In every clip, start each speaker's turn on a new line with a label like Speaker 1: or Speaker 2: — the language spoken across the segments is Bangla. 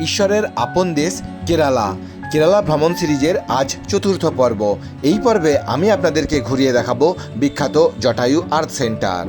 Speaker 1: ঈশ্বরের আপন দেশ কেরালা। কেরালা ভ্রমণ সিরিজের আজ চতুর্থ পর্ব। এই পর্বে আমি আপনাদেরকে ঘুরিয়ে দেখাবো বিখ্যাত জটায়ু আর্থ সেন্টার।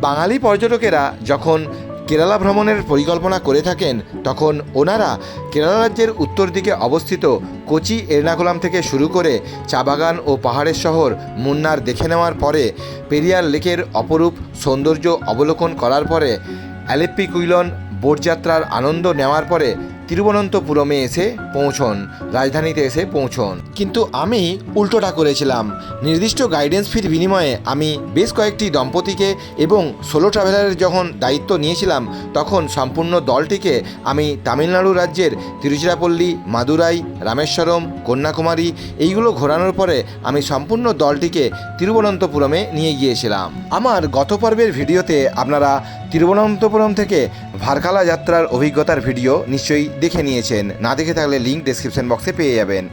Speaker 1: বাঙালি পর্যটকেরা যখন কেরালা ভ্রমণের পরিকল্পনা করে থাকেন, তখন ওনারা কেরালা রাজ্যের উত্তর দিকে অবস্থিত কোচি, এর্নাকুলাম থেকে শুরু করে চা বাগান ও পাহাড়ের শহর মুন্নার দেখে নেওয়ার পরে পেরিয়ার লেকের অপরূপ সৌন্দর্য অবলোকন করার পরে অ্যালেপ্পি কুইলন বোটযাত্রার আনন্দ নেওয়ার পরে তিরুবনন্তপুরমে এসে পৌঁছন, রাজধানীতে এসে পৌঁছন। কিন্তু আমি উল্টোটা করেছিলাম। নির্দিষ্ট গাইডেন্স ফির বিনিময়ে আমি বেশ কয়েকটি দম্পতিকে এবং সোলো ট্রাভেলারের যখন দায়িত্ব নিয়েছিলাম, তখন সম্পূর্ণ দলটিকে আমি তামিলনাড়ু রাজ্যের তিরুচিরাপল্লী, মাদুরাই, রামেশ্বরম, কন্যাকুমারী এইগুলো ঘোরানোর পরে আমি সম্পূর্ণ দলটিকে তিরুবনন্তপুরমে নিয়ে গিয়েছিলাম। আমার গত পর্বের ভিডিওতে আপনারা তিরুবনন্তপুরম থেকে ভারকালা যাত্রার অভিজ্ঞতার ভিডিও নিশ্চয়ই দেখে নিয়েছেন। না দেখে থাকলে লিঙ্ক ডেসক্রিপশন বক্সে পেয়ে যাবেন।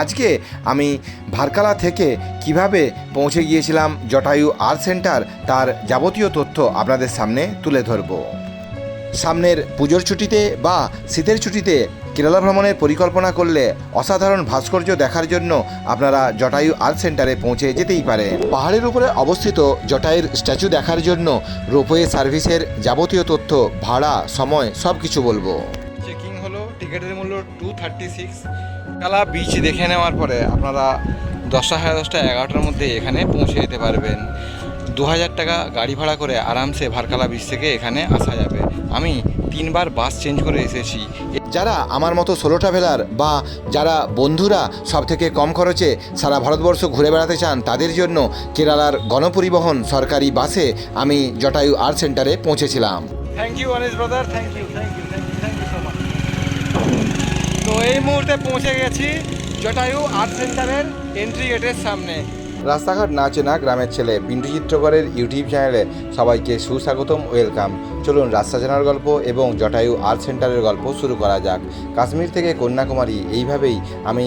Speaker 1: আজকে আমি ভারকালা থেকে কীভাবে পৌঁছে গিয়েছিলাম জটায়ু আর্ট সেন্টার তার যাবতীয় তথ্য আপনাদের সামনে তুলে ধরব। সামনের পুজোর ছুটিতে বা শীতের ছুটিতে কেরালা ভ্রমণের পরিকল্পনা করলে অসাধারণ ভাস্কর্য দেখার জন্য আপনারা জটায়ু আর্ট সেন্টারে পৌঁছে যেতেই পারে। পাহাড়ের উপরে অবস্থিত জটায়ুর স্ট্যাচু দেখার জন্য রোপওয়ে সার্ভিসের যাবতীয় তথ্য, ভাড়া, সময় সব কিছু বলব।
Speaker 2: চেকিং হলো, টিকিটের মূল্য টু থার্টি সিক্স কালা বিচ দেখে নেওয়ার পরে আপনারা দশটা সাড়ে দশটা এগারোটার মধ্যে এখানে পৌঁছে যেতে পারবেন। দু হাজার টাকা গাড়ি ভাড়া করে আরামসে ভারকালা বিচ থেকে এখানে আসা যাবে। আমি তিনবার বাস চেঞ্জ করে এসেছি।
Speaker 1: যারা আমার মতো সোলো ট্রাভেলার বা যারা বন্ধুরা সব থেকে কম খরচে সারা ভারতবর্ষ ঘুরে বেড়াতে চান তাদের জন্য কেরালার গণপরিবহন সরকারি বাসে আমি জটায়ু আর্ট সেন্টারে পৌঁছেছিলাম।
Speaker 2: Thank you Anis brother thank you thank you thank you thank you so much তো এই মুহূর্তে পৌঁছে গেছি জটায়ু আর্ট সেন্টারের এন্ট্রি গেটের সামনে।
Speaker 1: রাস্তাঘাট না চেনা গ্রামের ছেলে পিন্টু চিত্রকরের ইউটিউব চ্যানেলে সবাইকে সুস্বাগতম, ওয়েলকাম। চলুন রাস্তা চেনার গল্প এবং জটায়ু আর্ট সেন্টারের গল্প শুরু করা যাক। কাশ্মীর থেকে কন্যাকুমারী, এইভাবেই আমি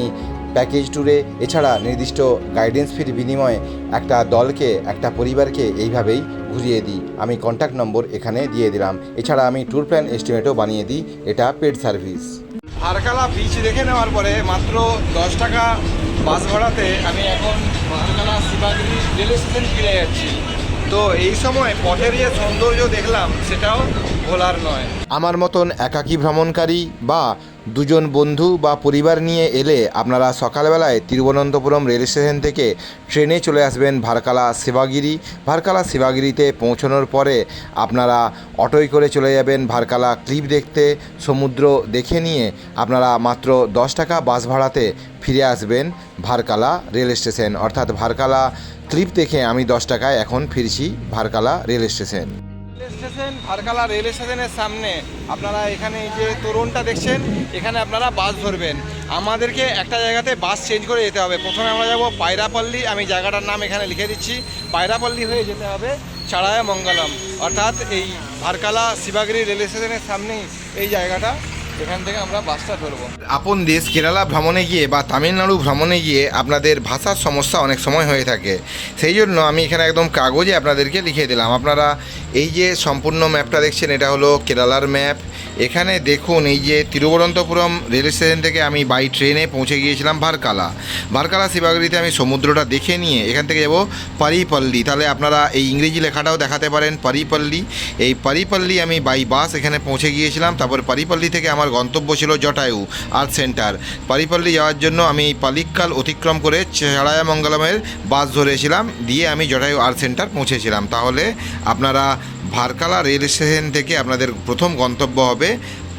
Speaker 1: প্যাকেজ ট্যুরে, এছাড়া নির্দিষ্ট গাইডেন্স ফির বিনিময়ে একটা দলকে, একটা পরিবারকে এইভাবেই ঘুরিয়ে দিই। আমি কন্ট্যাক্ট নম্বর এখানে দিয়ে দিলাম। এছাড়া আমি ট্যুর প্ল্যান এস্টিমেটও বানিয়ে দিই, এটা পেড সার্ভিস
Speaker 2: ভারকালা বিচ দেখে নেওয়ার পরে মাত্র দশ টাকা বাস ভাড়াতে আমি এখন ভারকালা শিবাগিরি রেল স্টেশন ফিরে যাচ্ছি। তো এই সময় পথের যে সৌন্দর্য দেখলাম, সেটাও ভোলার নয়।
Speaker 1: আমার মতন একাকী ভ্রমণকারী বা দুজন বন্ধু বা পরিবার নিয়ে এলে আপনারা সকালবেলায় তিরুবনন্তপুরম রেল স্টেশন থেকে ট্রেনে চলে আসবেন ভারকালা শিবাগিরি। ভারকালা শিবাগিরিতে পৌঁছানোর পরে আপনারা অটোয় করে চলে যাবেন ভারকালা ক্লিপ দেখতে। সমুদ্র দেখে নিয়ে আপনারা মাত্র দশ টাকা বাস ভাড়াতে ফিরে আসবেন ভারকালা রেল স্টেশন। অর্থাৎ ভারকালা ক্লিপ দেখে আমি দশ টাকায় এখন ফিরছি Varkala rail station.
Speaker 2: Station, Varkala rail স্টেশনের সামনে। আপনারা এখানে যে তরুণটা দেখছেন, এখানে আপনারা বাস ধরবেন। আমাদেরকে একটা জায়গাতে বাস চেঞ্জ করে যেতে হবে। প্রথমে আমরা যাব পায়রাপল্লী, আমি জায়গাটার নাম এখানে লিখে দিচ্ছি। পায়রাপল্লি হয়ে যেতে হবে চাড়ায়া মঙ্গলম। অর্থাৎ এই ভারকালা শিবাগিরি রেল স্টেশনের সামনেই এই জায়গাটা। এখান থেকে আমরা বাসটা ধরবো।
Speaker 1: আপন দেশ কেরালা ভ্রমণে গিয়ে বা তামিলনাড়ু ভ্রমণে গিয়ে আপনাদের ভাষার সমস্যা অনেক সময় হয়ে থাকে। সেই জন্য আমি এখানে একদম কাগজে আপনাদেরকে লিখে দিলাম। আপনারা এই যে সম্পূর্ণ ম্যাপটা দেখছেন, এটা হলো কেরালার ম্যাপ এখানে দেখুন এই যে তিরুবনন্তপুরম রেল স্টেশন থেকে আমি বাই ট্রেনে পৌঁছে গিয়েছিলাম ভারকালা। ভারকালা শিবাগিরিতে আমি সমুদ্রটা দেখে নিয়ে এখান থেকে যাব পারিপল্লী। তাহলে আপনারা এই ইংরেজি লেখাটাও দেখাতে পারেন, পারিপল্লী। এই পারিপল্লী আমি বাই বাস এখানে পৌঁছে গিয়েছিলাম। তারপর পারিপল্লী থেকে আমার গন্তব্য ছিল জটায়ু আর্ট সেন্টার। পারিপল্লী যাওয়ার জন্য আমি পালিককাল অতিক্রম করে ছাড়ায়া মঙ্গলমের বাস ধরেছিলাম, দিয়ে আমি জটায়ু আর্ট সেন্টার পৌঁছেছিলাম। তাহলে আপনারা ভারকালা রেল স্টেশন থেকে আপনাদের প্রথম গন্তব্য হবে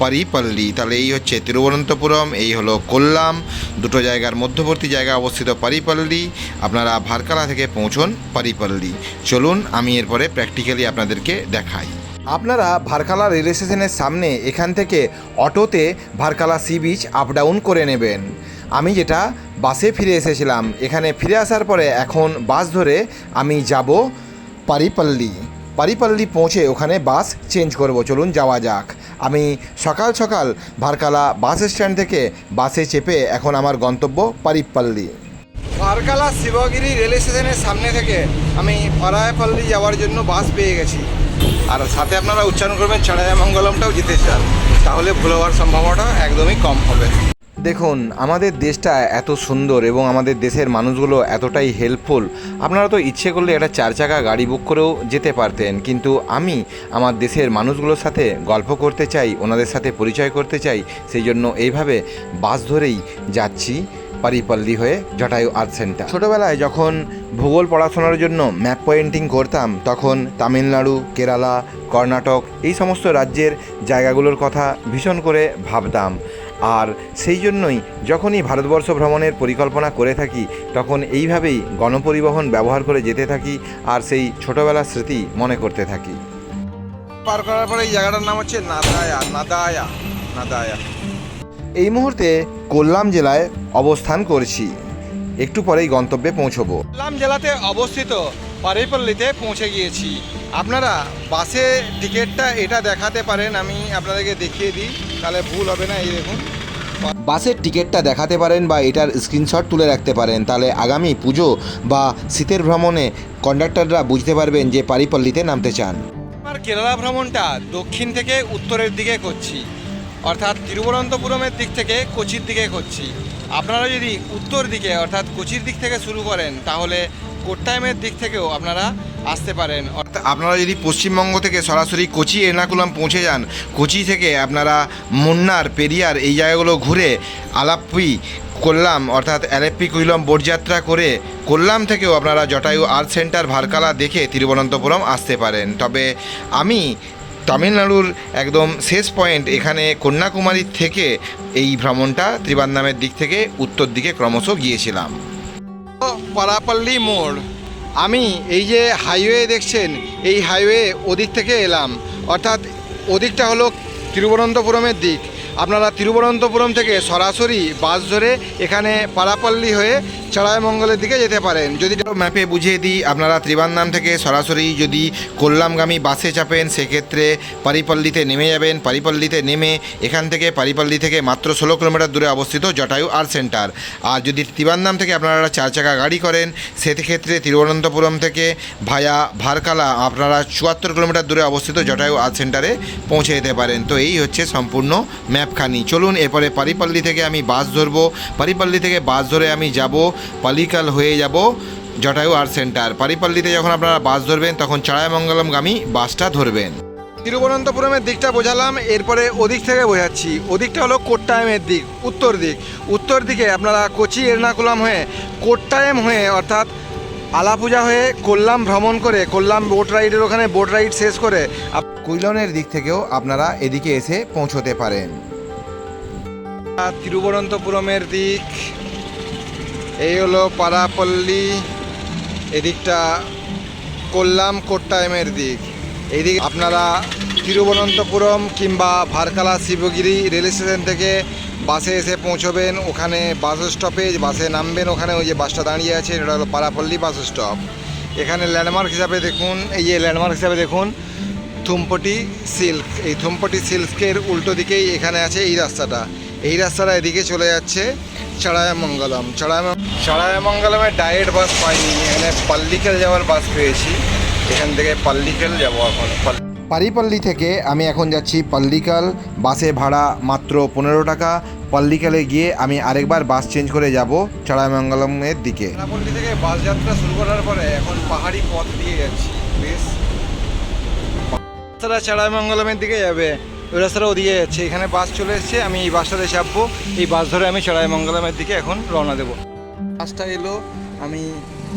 Speaker 1: পারিপল্লী। তাহলে এই হচ্ছে তিরুবনন্তপুরম, এই হলো কোল্লাম, দুটো জায়গার মধ্যবর্তী জায়গায় অবস্থিত পারিপল্লী। আপনারা ভারকালা থেকে পৌঁছন পারিপল্লী। চলুন, আমি এরপরে প্র্যাকটিক্যালি আপনাদেরকে দেখাই। আপনারা ভারকালা রেল স্টেশনের সামনে এখান থেকে অটোতে Varkala sea beach up down করে নেবেন। আমি যেটা বাসে ফিরে এসেছিলাম, এখানে ফিরে আসার পরে এখন বাস ধরে আমি যাব পারিপল্লী। পারিপাল্লি পৌঁছে ওখানে বাস চেঞ্জ করব, চলুন যাওয়া যাক। আমি সকাল সকাল ভারকালা বাস স্ট্যান্ড থেকে বাসে চেপে এখন আমার গন্তব্য পারিপল্লী।
Speaker 2: ভারকালা শিবগিরি রেল স্টেশনের সামনে থেকে আমি পাড়ায়পল্লী যাওয়ার জন্য বাস পেয়ে গেছি। আর সাথে আপনারা উচ্চারণ করবেন ছাড়াই মঙ্গলমটাও জিতে চান তাহলে ভুল হওয়ার সম্ভাবনাটা একদমই কম হবে।
Speaker 1: দেখুন, আমাদের দেশটা এত সুন্দর এবং আমাদের দেশের মানুষগুলো এতটাই হেল্পফুল আপনারা তো ইচ্ছে করলে একটা চার চাকা গাড়ি বুক করেও যেতে পারতেন, কিন্তু আমি আমার দেশের মানুষগুলোর সাথে গল্প করতে চাই, ওনাদের সাথে পরিচয় করতে চাই, সেই জন্য এইভাবে বাস ধরেই যাচ্ছি। পারিপল্লি হয়ে জটায়ু আর্ট সেন্টার ছোটোবেলায় যখন ভূগোল পড়াশোনার জন্য ম্যাপ পয়েন্টিং করতাম, তখন তামিলনাড়ু, কেরালা, কর্ণাটক এই সমস্ত রাজ্যের জায়গাগুলোর কথা ভীষণ করে ভাবতাম। আর সেই জন্যই যখনই ভারতবর্ষ ভ্রমণের পরিকল্পনা করে থাকি, তখন এইভাবেই গণপরিবহন ব্যবহার করে যেতে থাকি আর সেই ছোটোবেলার স্মৃতি মনে করতে থাকি।
Speaker 2: পার করার পরে এই জায়গাটার নাম হচ্ছে নাদায়া নাদায়া নাদায়া।
Speaker 1: এই মুহূর্তে কোল্লাম জেলায় অবস্থান করছি। একটু পরেই গন্তব্যে পৌঁছবো।
Speaker 2: কোল্লাম জেলাতে অবস্থিত পারিপল্লিতে পৌঁছে গিয়েছি। আপনারা বাসে টিকিটটা এটা দেখাতে পারেন আমি আপনাদেরকে দেখিয়ে দিই। তাহলে ভুল হবে না এই দেখুন।
Speaker 1: বাসের টিকিটটা দেখাতে পারেন বা এটার স্ক্রিনশট তুলে রাখতে পারেন। তাহলে আগামী পুজো বা শীতের ভ্রমণে কন্ডাক্টররা বুঝতে পারবেন যে পারিপল্লিতে নামতে চান।
Speaker 2: আমার কেরালা ভ্রমণটা দক্ষিণ থেকে উত্তরের দিকে করছি। অর্থাৎ তিরুবনন্তপুরমের দিক থেকে কোচির দিকে করছি আপনারা যদি উত্তর দিকে, অর্থাৎ কোচির দিক থেকে শুরু করেন, তাহলে কোট্টাইমের দিক থেকেও আপনারা আসতে পারেন। অর্থাৎ আপনারা যদি পশ্চিমবঙ্গ থেকে সরাসরি কোচি, এর্নাকুলাম পৌঁছে যান, কোচি থেকে আপনারা মুন্নার, পেরিয়ার এই জায়গাগুলো ঘুরে আলাপ্পি, কোল্লাম, অর্থাৎ অ্যালেপ্পি কুইলম, বোটযাত্রা করে কোল্লাম থেকেও আপনারা জটায়ু আর্ট সেন্টার, ভারকালা দেখে তিরুবনন্তপুরম আসতে পারেন। তবে আমি তামিলনাড়ুর একদম শেষ পয়েন্ট এখানে কন্যাকুমারীর থেকে এই ভ্রমণটা ত্রিবান্দামের দিক থেকে উত্তর দিকে ক্রমশ গিয়েছিলাম। পারাপাল্লি মোড়। আমি এই যে হাইওয়ে দেখছেন, এই হাইওয়ে ওদিক থেকে এলাম। অর্থাৎ ওদিকটা হলো তিরুবনন্তপুরমের দিক। আপনারা তিরুবনন্তপুরম থেকে সরাসরি বাস ধরে এখানে পারাপাল্লি হয়ে চড়াইমঙ্গলের দিকে যেতে পারেন। যদি ম্যাপে বুঝিয়ে দিই, আপনারা ত্রিবান্দাম থেকে সরাসরি যদি কোল্লামগামী বাসে চাপেন, সেক্ষেত্রে পারিপল্লিতে নেমে যাবেন। পারিপল্লিতে নেমে এখান থেকে পারিপল্লি থেকে মাত্র ষোলো কিলোমিটার দূরে অবস্থিত জটায়ু আর্ট সেন্টার। আর যদি ত্রিবান্দাম থেকে আপনারা চার চাকা গাড়ি করেন, সেক্ষেত্রে তিরুবনন্তপুরম থেকে ভায়া ভারকালা আপনারা চুয়াত্তর কিলোমিটার দূরে অবস্থিত জটায়ু আর্ট সেন্টারে পৌঁছে যেতে পারেন। তো এই হচ্ছে সম্পূর্ণ ম্যাপখানি চলুন, এরপরে পারিপাল্লি থেকে আমি বাস ধরবো। পারিপাল্লি থেকে বাস ধরে আমি যাব, পালিকাল হয়ে যাব জটায়ু আর্ট সেন্টার। পারিপাল্লিতে যখন আপনারা বাস ধরবেন, তখন চড়াইমঙ্গলমগামী বাসটা ধরবেন। তিরুবনন্তপুরমের দিকটা বোঝালাম, এরপরে ওদিক থেকে বোঝাচ্ছি। ওদিকটা হলো কোট্টায়েমের দিক, উত্তর দিক। উত্তর দিকে আপনারা কোচি, এর্নাকুলাম হয়ে কোট্টায়েম হয়ে অর্থাৎ আলাপূজা হয়ে কোল্লাম ভ্রমণ করে, কোল্লাম বোট রাইডের ওখানে বোট রাইড শেষ করে কুইলনের দিক থেকেও আপনারা এদিকে এসে পৌঁছতে পারেন। তিরুবনন্তপুরমের দিক। এই হলো পারাপল্লী এদিকটা কোল্লাম কোট্টায়েমের দিক। এইদিকে আপনারা তিরুবনন্তপুরম কিংবা ভারকালা শিবগিরি রেল স্টেশন থেকে বাসে এসে পৌঁছবেন। ওখানে বাস স্টপেজ বাসে নামবেন। ওখানে ওই যে বাসটা দাঁড়িয়ে আছে এটা হলো পারাপল্লী বাস স্টপ এখানে ল্যান্ডমার্ক হিসাবে দেখুন, এই যে ল্যান্ডমার্ক হিসাবে দেখুন থুমপটি সিল্ক এই থুমপটি সিল্কের উল্টো দিকেই এখানে আছে এই রাস্তাটা। এই রাস্তাটা এদিকে চলে যাচ্ছে চড়ায়ামঙ্গলম চড়ায় চড়ায়ামঙ্গলমে ডাইরেক্ট বাস পাইনি। এখানে পাল্লিকেল যাওয়ার বাস পেয়েছি। এখান থেকে পাল্লিকেল যাব এখন। পারিপল্লি থেকে আমি এখন যাচ্ছি পাল্লিকাল বাসে ভাড়া মাত্র পনেরো টাকা। পাল্লিকালে গিয়ে আমি আরেকবার বাস চেঞ্জ করে যাব চড়াইমঙ্গলমের দিকে। পাল্লি থেকে বাস যাত্রা শুরু করার পরে এখন পাহাড়ি পথ দিয়ে যাচ্ছি। বেশ। রাস্তাটা চড়াইমঙ্গলমের দিকে যাবে। ওই ওদিকে যাচ্ছে। এখানে বাস চলে এসেছে, আমি এই বাসটাতে চাপবো। এই বাস ধরে আমি চড়াইমঙ্গলমের দিকে এখন রওনা দেবো। বাসটা এলো, আমি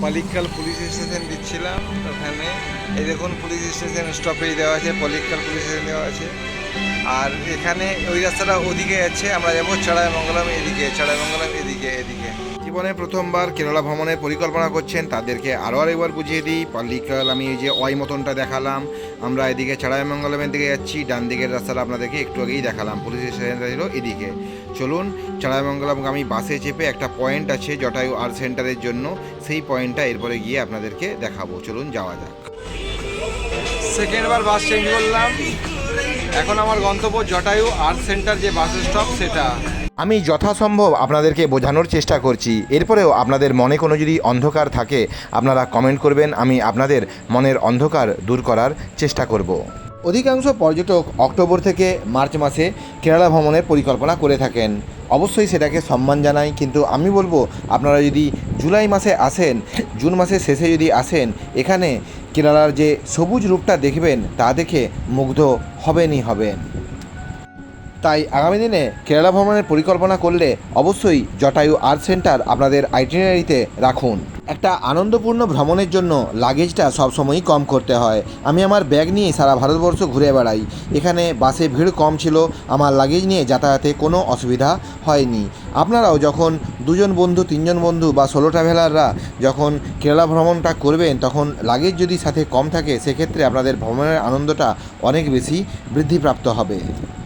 Speaker 2: পলিকাল পুলিশ স্টেশন দিচ্ছিলাম ওখানে। এই দেখুন, পুলিশ স্টেশন স্টপেজ দেওয়া আছে পলিকাল পুলিশ স্টেশন দেওয়া আছে। আর এখানে ওই রাস্তাটা ওদিকে যাচ্ছে, আমরা যাব চড়াইমঙ্গলম এদিকে চড়াইমঙ্গলম এদিকে এদিকে। জীবনে প্রথমবার কেরালা ভ্রমণের পরিকল্পনা করছেন, তাদেরকে আরও আরেকবার বুঝিয়ে দিই। পাল্লিকাল আমি এই যে ওয়াই মতনটা দেখালাম। আমরা এদিকে চড়াইমঙ্গলমের দিকে যাচ্ছি, ডান দিকের রাস্তাটা আপনাদেরকে একটু আগেই দেখালাম। পুলিশ স্টেশনটা ছিল এদিকে। চলুন চড়াইমঙ্গলমগামী বাসে চেপে একটা পয়েন্ট আছে জটায়ু আর্ট সেন্টারের জন্য। সেই পয়েন্টটা এরপরে গিয়ে আপনাদেরকে দেখাবো। চলুন, যাওয়া যাক। সেকেন্ডবার বাস চেঞ্জ করলাম। এখন আমার গন্তব্য জটায়ু আর্ট সেন্টার যে বাস স্টপ, সেটা। আমি যথাসম্ভব আপনাদেরকে বোঝানোর চেষ্টা করছি। এরপরেও আপনাদের মনে কোনো যদি অন্ধকার থাকে, আপনারা কমেন্ট করবেন, আমি আপনাদের মনের অন্ধকার দূর করার চেষ্টা করব।
Speaker 1: অধিকাংশ পর্যটক অক্টোবর থেকে মার্চ মাসে কেরালা ভ্রমণের পরিকল্পনা করে থাকেন। অবশ্যই সেটাকে সম্মান জানাই, কিন্তু আমি বলব, আপনারা যদি জুলাই মাসে আসেন, জুন মাসের শেষে যদি আসেন, এখানে কেরালার যে সবুজ রূপটা দেখবেন, তা দেখে মুগ্ধ হবেনই হবেন। তাই আগামী দিনে কেরালা ভ্রমণের পরিকল্পনা করলে অবশ্যই জটায়ু আর্ট সেন্টার আপনাদের আইটিনারিতে রাখুন। একটা আনন্দপূর্ণ ভ্রমণের জন্য লাগেজটা সবসময়ই কম করতে হয়। আমি আমার ব্যাগ নিয়ে সারা ভারতবর্ষ ঘুরে বেড়াই। এখানে বাসে ভিড় কম ছিল, আমার লাগেজ নিয়ে যাতায়াতে কোনো অসুবিধা হয়নি। আপনারাও যখন দুজন বন্ধু, তিনজন বন্ধু বা সোলো ট্রাভেলাররা যখন কেরালা ভ্রমণটা করবেন, তখন লাগেজ যদি সাথে কম থাকে, সেক্ষেত্রে আপনাদের ভ্রমণের আনন্দটা অনেক বেশি বৃদ্ধিপ্রাপ্ত হবে।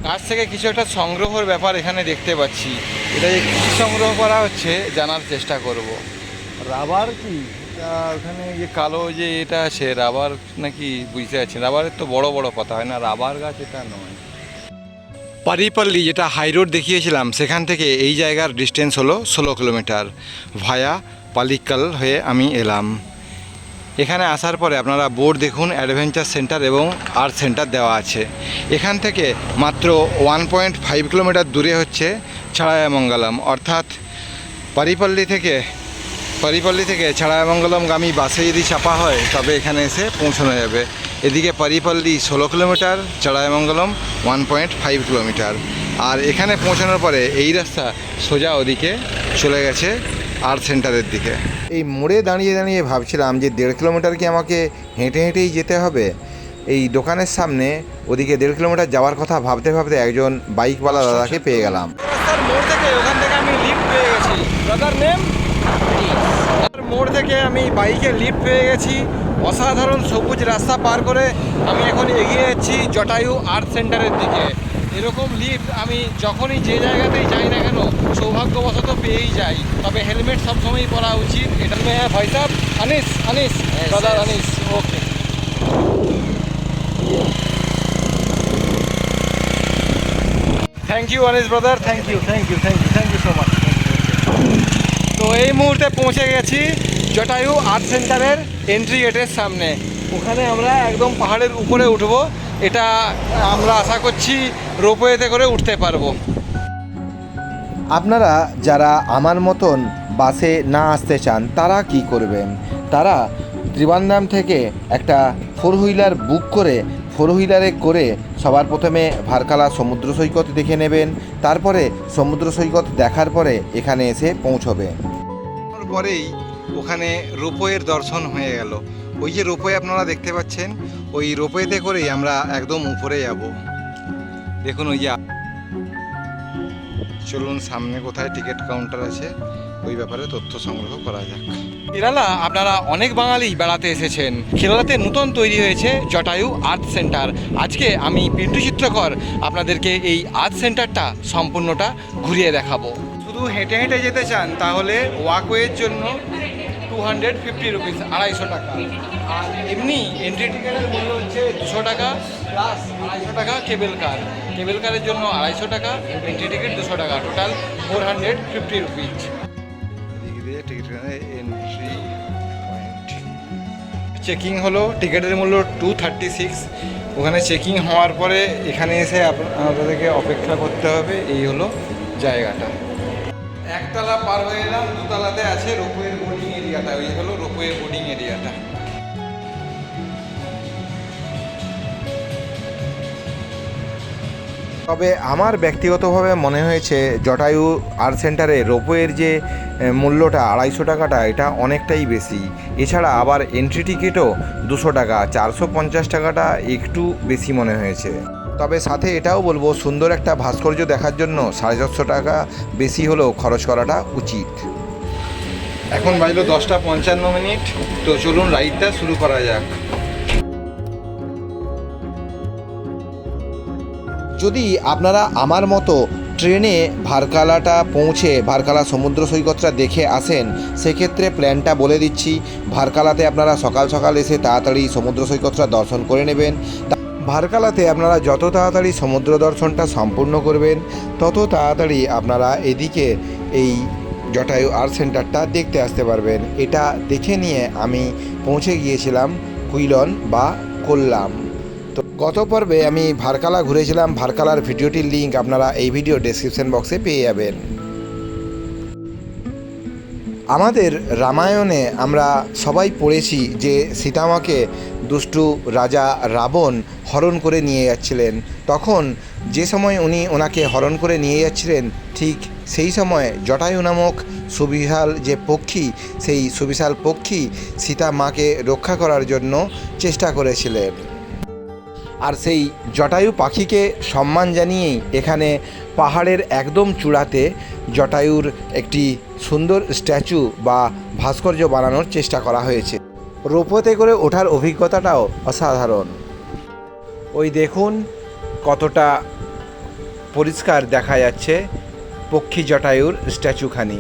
Speaker 2: কাছ থেকে কিছু একটা সংগ্রহের ব্যাপার এখানে দেখতে পাচ্ছি। এটা যে কী সংগ্রহ করা হচ্ছে জানার চেষ্টা করব। রাবার কি? ওখানে যে কালো যে এটা আছে রাবার নাকি বুঝতে পারছি রাবারের তো বড় বড় কথা হয় না রাবার গাছ এটা নয়। পারিপল্লি যেটা হাই রোড দেখিয়েছিলাম সেখান থেকে এই জায়গার ডিস্টেন্স হলো ষোলো কিলোমিটার। ভায়া পালিকাল হয়ে আমি এলাম। এখানে আসার পরে আপনারা বোর্ড দেখুন অ্যাডভেঞ্চার সেন্টার এবং আর্ট সেন্টার দেওয়া আছে। এখান থেকে মাত্র ওয়ান পয়েন্ট ফাইভ কিলোমিটার দূরে হচ্ছে ছাড়ায়ামঙ্গলম অর্থাৎ পারিপল্লি থেকে পারিপল্লি থেকে ছাড়ায়ামঙ্গলমগামী বাসে যদি চাপা হয় তবে এখানে এসে পৌঁছানো যাবে। এদিকে পারিপল্লি ষোলো kilometre Chadayamangalam one point five kilometre. আর এখানে পৌঁছানোর পরে এই রাস্তা সোজা ওদিকে চলে গেছে আর্ট সেন্টারের দিকে।
Speaker 1: এই মোড়ে দাঁড়িয়ে দাঁড়িয়ে ভাবছিলাম যে দেড় কিলোমিটার কি আমাকে হেঁটে হেঁটেই যেতে হবে? এই দোকানের সামনে ওদিকে দেড় কিলোমিটার যাওয়ার কথা ভাবতে ভাবতে একজন বাইকওয়ালা দাদাকে পেয়ে গেলাম।
Speaker 2: মোড় থেকে ওখান থেকে আমি লিফট পেয়ে গেছি। দাদার নেম মোড় থেকে আমি বাইকে লিফট পেয়ে গেছি। অসাধারণ সবুজ রাস্তা পার করে আমি এখন এগিয়ে যাচ্ছি জটায়ু আর্ট সেন্টারের দিকে। এরকম লিফ্ট আমি যখনই যে জায়গাতেই যাই না কেন সৌভাগ্যবশত পেয়েই যাই। তবে হেলমেট সবসময়ই পরা উচিত। এটা হ্যাঁ ভাই সাহেব আনিস আনিস দাদা Anis okay thank you Anis brother thank you thank you thank you thank you তো এই মুহূর্তে পৌঁছে গেছি জটায়ু আর্ট সেন্টারের এন্ট্রি গেটের সামনে। ওখানে আমরা একদম পাহাড়ের উপরে উঠব। এটা আমরা আশা করছি রোপওয়েতে করে উঠতে পারব।
Speaker 1: আপনারা যারা আমার মতন বাসে না আসতে চান, তারা কি করবেন? তারা ত্রিবান্দাম থেকে একটা ফোর হুইলার বুক করে ফোর হুইলারে করে সবার প্রথমে ভারকালা সমুদ্র সৈকত দেখে নেবেন, তারপরে সমুদ্র সৈকত দেখার পরে এখানে এসে পৌঁছবেন
Speaker 2: পরেই ওখানে রোপওয়ের দর্শন হয়ে গেল। ওই যে রোপওয়ে আপনারা দেখতে পাচ্ছেন, ওই রোপওয়েতে করেই আমরা একদম উপরে যাব। দেখুন ওই যে চলুন সামনে কোথায় টিকিট কাউন্টার আছে, ওই ব্যাপারে তথ্য সংগ্রহ করা যাক। কেরালা আপনারা অনেক বাঙালি বেড়াতে এসেছেন। কেরালাতে নতুন তৈরি হয়েছে জটায়ু আর্ট সেন্টার। আজকে আমি পিন্টু চিত্রকর আপনাদেরকে এই আর্ট সেন্টারটা সম্পূর্ণটা ঘুরিয়ে দেখাবো। শুধু হেঁটে হেঁটে যেতে চান, তাহলে ওয়াকওয়ের জন্য টু হান্ড্রেড ফিফটি রুপিস আড়াইশো টাকা। আর এমনি এন্ট্রি টিকিটের মূল্য হচ্ছে দুশো টাকা প্লাস আড়াইশো টাকা কেবল কার কেবল কারের জন্য আড়াইশো টাকা এন্ট্রি টিকিট দুশো টাকা total four hundred fifty rupees checking হলো, টিকিটের মূল্য টু থার্টি সিক্স ওখানে চেকিং হওয়ার পরে এখানে এসে আপ- আপনাদেরকে অপেক্ষা করতে হবে, এই হলো জায়গাটা। একতলা পার হয়ে এলাম, দুতলাতে আছে রোপওয়ের বোর্ডিং এরিয়াটা ওই হলো রোপওয়ের বোর্ডিং এরিয়াটা
Speaker 1: তবে আমার ব্যক্তিগতভাবে মনে হয়েছে জটায়ু আর্ট সেন্টারে রোপওয়ের যে মূল্যটা আড়াইশো টাকাটা, এটা অনেকটাই বেশি। এছাড়া আবার এন্ট্রি টিকিটও দুশো টাকা, চারশো পঞ্চাশ টাকাটা একটু বেশি মনে হয়েছে। তবে সাথে এটাও বলব, সুন্দর একটা ভাস্কর্য দেখার জন্য সাড়ে চারশো টাকা বেশি হলেও খরচ করাটা উচিত।
Speaker 2: এখন বাজলো দশটা পঞ্চান্ন মিনিট, তো চলুন রাইডটা শুরু করা যাক।
Speaker 1: যদি আপনারা আমার মতো ট্রেনে ভারকালাটা পৌঁছে ভারকালা সমুদ্র সৈকতটা দেখে আসেন, সেক্ষেত্রে প্ল্যানটা বলে দিচ্ছি। ভারকালাতে আপনারা সকাল সকাল এসে তাড়াতাড়ি সমুদ্র সৈকতটা দর্শন করে নেবেন। ভারকালাতে আপনারা যত তাড়াতাড়ি সমুদ্র দর্শনটা সম্পূর্ণ করবেন, তত তাড়াতাড়ি আপনারা এদিকে এই জটায়ু আর্ট সেন্টারটা দেখতে আসতে পারবেন। এটা দেখে নিয়ে আমি পৌঁছে গিয়েছিলাম কুইলন বা কোল্লাম। গত পর্বে আমি ভারকালা ঘুরেছিলাম। ভারকালার ভিডিওটির লিঙ্ক আপনারা এই ভিডিও ডেসক্রিপশন বক্সে পেয়ে যাবেন। আমাদের রামায়ণে আমরা সবাই পড়েছি যে সীতামাকে দুষ্টু রাজা রাবণ হরণ করে নিয়ে যাচ্ছিলেন। তখন যে সময় উনি ওনাকে হরণ করে নিয়ে যাচ্ছিলেন, ঠিক সেই সময় জটায়ু নামক সুবিশাল যে পক্ষী, সেই সুবিশাল পক্ষী সীতা মাকে রক্ষা করার জন্য চেষ্টা করেছিলেন। আর সেই জটায়ু পাখিকে সম্মান জানিয়েই এখানে পাহাড়ের একদম চূড়াতে জটায়ুর একটি সুন্দর স্ট্যাচু বা ভাস্কর্য বানানোর চেষ্টা করা হয়েছে। রোপোতে করে ওঠার অভিজ্ঞতাটাও অসাধারণ। ওই দেখুন কতটা পরিষ্কার দেখা যাচ্ছে পক্ষী জটায়ুর স্ট্যাচুখানি।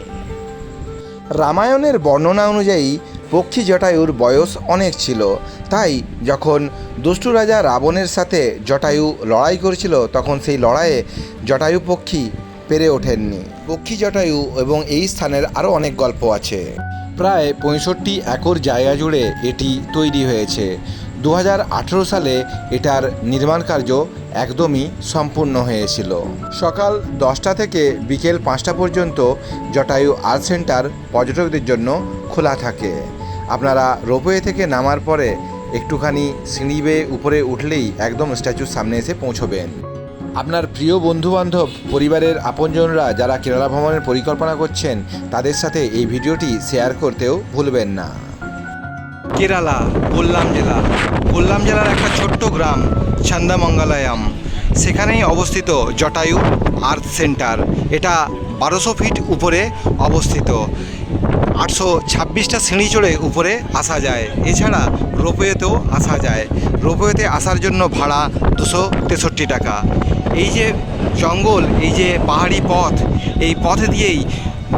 Speaker 1: রামায়ণের বর্ণনা অনুযায়ী পক্ষী জটায়ুর বয়স অনেক ছিল। তাই যখন দুষ্টু রাজা রাবণের সাথে জটায়ু লড়াই করেছিল, তখন সেই লড়াইয়ে জটায়ু পক্ষী পেরে ওঠেননি। পক্ষী জটায়ু এবং এই স্থানের আরও অনেক গল্প আছে। প্রায় পঁয়ষট্টি একর জায়গা জুড়ে এটি তৈরি হয়েছে। দু হাজার আঠেরো সালে এটার নির্মাণ কার্য একদমই সম্পূর্ণ হয়েছিল। সকাল দশটা থেকে বিকেল পাঁচটা পর্যন্ত জটায়ু আর্ট সেন্টার পর্যটকদের জন্য খোলা থাকে। আপনারা রোপওয়ে থেকে নামার পরে একটুখানি সিঁড়ি বেয়ে উপরে উঠলেই একদম স্ট্যাচুর সামনে এসে পৌঁছবেন। আপনার প্রিয় বন্ধুবান্ধব, পরিবারের আপনজনরা যারা কেরালা ভ্রমণের পরিকল্পনা করছেন, তাদের সাথে এই ভিডিওটি শেয়ার করতেও ভুলবেন না।
Speaker 2: কেরালা কোল্লাম জেলা। কোল্লাম জেলার একটা ছোট্ট গ্রাম, ছান্দামঙ্গলায়াম। সেখানেই অবস্থিত জটায়ু আর্থ সেন্টার। এটা বারোশো ফিট উপরে অবস্থিত। আটশো ছাব্বিশটা সিঁড়ি চড়ে উপরে আসা যায়। এছাড়া রোপওয়েতেও আসা যায়। রোপওয়েতে আসার জন্য ভাড়া দুশো তেষট্টি টাকা। এই যে জঙ্গল, এই যে পাহাড়ি পথ, এই পথ দিয়েই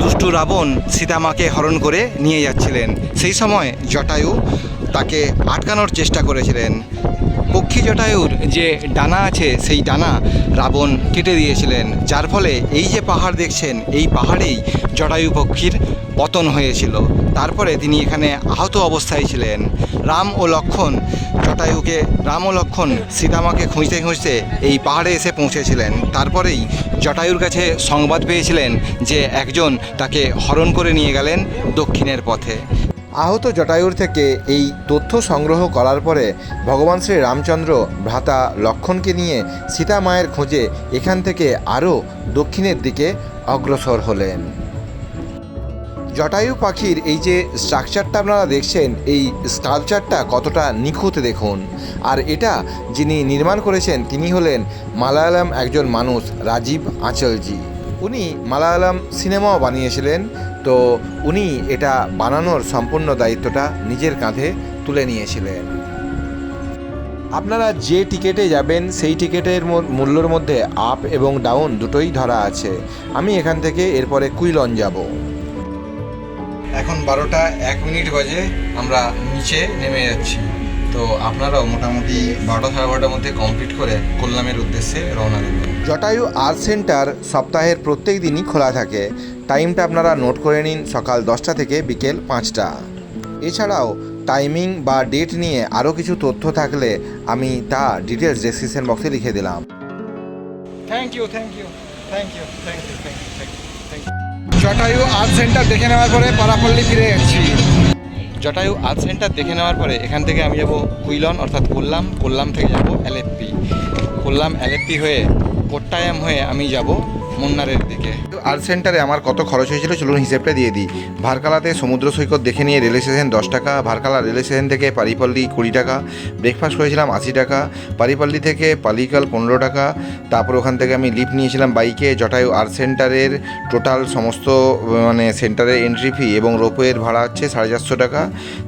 Speaker 2: দুষ্টু রাবণ সীতামাকে হরণ করে নিয়ে যাচ্ছিলেন। সেই সময় জটায়ু তাকে আটকানোর চেষ্টা করেছিলেন। পক্ষী জটায়ুর যে ডানা আছে, সেই ডানা রাবণ কেটে দিয়েছিলেন। যার ফলে এই যে পাহাড় দেখছেন, এই পাহাড়েই জটায়ু পক্ষীর পতন হয়েছিল। তারপরে তিনি এখানে আহত অবস্থায় ছিলেন। রাম ও লক্ষণ, জটায়ুকে, রাম ও লক্ষণ সীতামাকে খুঁজতে খুঁজতে এই পাহাড়ে এসে পৌঁছেছিলেন। তারপরেই জটায়ুর কাছে সংবাদ পেয়েছিলেন যে একজন তাকে হরণ করে নিয়ে গেলেন দক্ষিণের পথে।
Speaker 1: আহত জটায়ুর থেকে এই তথ্য সংগ্রহ করার পরে ভগবান শ্রী রামচন্দ্র ভ্রাতা লক্ষণকে নিয়ে সীতা মায়ের খোঁজে এখান থেকে আরও দক্ষিণের দিকে অগ্রসর হলেন। জটায়ু পাখির এই যে স্ট্রাকচারটা আপনারা দেখছেন, এই স্কাল্পচারটা কতটা নিখুঁত দেখুন। আর এটা যিনি নির্মাণ করেছেন, তিনি হলেন মালায়ালাম একজন মানুষ, রাজীব আঁচলজি। উনি মালায়ালাম সিনেমাও বানিয়েছিলেন, তো উনি এটা বানানোর সম্পূর্ণ দায়িত্বটা নিজের কাঁধে তুলে নিয়েছিলেন। আপনারা যে টিকেটে যাবেন, সেই টিকেটের মূল্যর মধ্যে আপ এবং ডাউন দুটোই ধরা আছে। আমি এখান থেকে এরপরে কুইলন যাব।
Speaker 2: এখন বারোটা এক মিনিট বাজে আমরা নিচে নেমে যাচ্ছি। তো আপনারাও মোটামুটি বারোটা সাড়ে বারোটার মধ্যে কমপ্লিট করে কল্যাণের উদ্দেশ্যে রওনা দেবেন।
Speaker 1: জটায়ু আর্ট সেন্টার সপ্তাহের প্রত্যেক দিনই খোলা থাকে। টাইমটা আপনারা নোট করে নিন সকাল দশটা থেকে বিকেল পাঁচটা। এছাড়াও টাইমিং বা ডেট নিয়ে আরও কিছু তথ্য থাকলে আমি তা ডিটেলস ডেসক্রিপশন বক্সে লিখে দিলাম।
Speaker 2: Thank you thank you thank you thank you thank you thank you Jatayu art centre দেখে নেওয়ার পরে পাড়াপল্লি ফিরে এসেছি। জটায়ু আর্ট সেন্টার দেখে নেওয়ার পরে এখান থেকে আমি যাব কুইলন, অর্থাৎ কোল্লাম। কোল্লাম থেকে যাব এলএফপি কোল্লাম এলএফপি হয়ে কোট্টায়াম হয়ে আমি যাব মুন্নারের দিকে।
Speaker 1: আর্ট সেন্টারে আমার কত খরচ হয়েছিল চলুন হিসেবটা দিয়ে দিই। ভারকালাতে সমুদ্র সৈকত দেখে নিয়ে রেল স্টেশন দশ টাকা, ভারকালা রেল স্টেশন থেকে পারিপল্লি কুড়ি টাকা ব্রেকফাস্ট করেছিলাম আশি টাকা, পারিপল্লি থেকে পালিকাল পনেরো টাকা, তারপর ওখান থেকে আমি লিফট নিয়েছিলাম বাইকে, জটায়ু আর্ট সেন্টারের টোটাল সমস্ত মানে সেন্টারের এন্ট্রি ফি এবং রোপওয়ের ভাড়া হচ্ছে সাড়ে চারশো টাকা।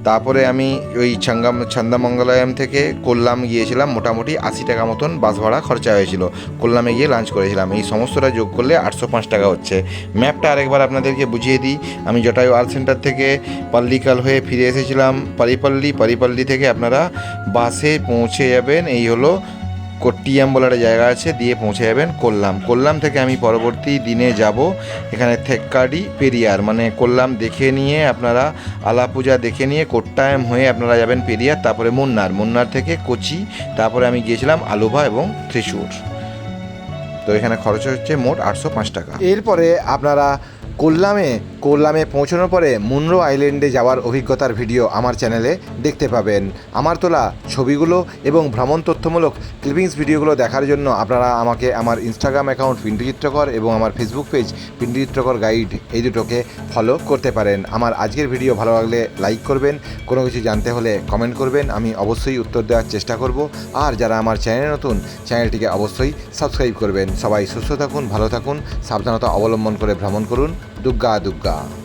Speaker 1: তারপরে আমি ওই ছাঙ্গাম, ছান্দামঙ্গলায়াম থেকে কোল্লাম গিয়েছিলাম, মোটামুটি আশি টাকা মতন বাস ভাড়া খরচা হয়েছিল। কোল্লামে গিয়ে লাঞ্চ করেছিলাম। এই সমস্তটা যোগ করলে আটশো পাঁচ টাকা হচ্ছে। ম্যাপটা আরেকবার আপনাদেরকে বুঝিয়ে দিই। আমি জটায়ু আর্ট সেন্টার থেকে পাল্লিকাল হয়ে ফিরে এসেছিলাম পারিপল্লি। পারিপল্লি থেকে আপনারা বাসে পৌঁছে যাবেন। এই হলো কোট্টিয়াম বলে একটা জায়গা আছে, দিয়ে পৌঁছে যাবেন কোল্লাম। কোল্লাম থেকে আমি পরবর্তী দিনে যাব। এখানে থেক্কাডি পেরিয়ার মানে কোল্লাম দেখে নিয়ে আপনারা আলাপূজা দেখে নিয়ে কোট্টায়াম হয়ে আপনারা যাবেন পেরিয়ার, তারপরে মুন্নার। মুন্নার থেকে কোচি, তারপরে আমি গিয়েছিলাম আলুভা এবং ত্রিশূর। তো এখানে খরচ হচ্ছে মোট আটশো পাঁচ টাকা। এরপরে আপনারা কোল্লামে কোল্লামে পৌঁছানোর পরে মুনরো আইল্যান্ডে যাওয়ার অভিজ্ঞতার ভিডিও আমার চ্যানেলে দেখতে পাবেন। আমার তোলা ছবিগুলো এবং ভ্রমণ তথ্যমূলক ক্লিপিংস ভিডিওগুলো দেখার জন্য আপনারা আমাকে আমার ইনস্টাগ্রাম অ্যাকাউন্ট পিন্টু চিত্রকর এবং আমার ফেসবুক পেজ পিন্টু চিত্রকর গাইড এই দুটোকে ফলো করতে পারেন। আমার আজকের ভিডিও ভালো লাগলে লাইক করবেন, কোনো কিছু জানতে হলে কমেন্ট করবেন, আমি অবশ্যই উত্তর দেওয়ার চেষ্টা করব। আর যারা আমার চ্যানেলে নতুন, চ্যানেলটিকে অবশ্যই সাবস্ক্রাইব করবেন। সবাই সুস্থ থাকুন, ভালো থাকুন, সাবধানতা অবলম্বন করে ভ্রমণ করুন। duga duga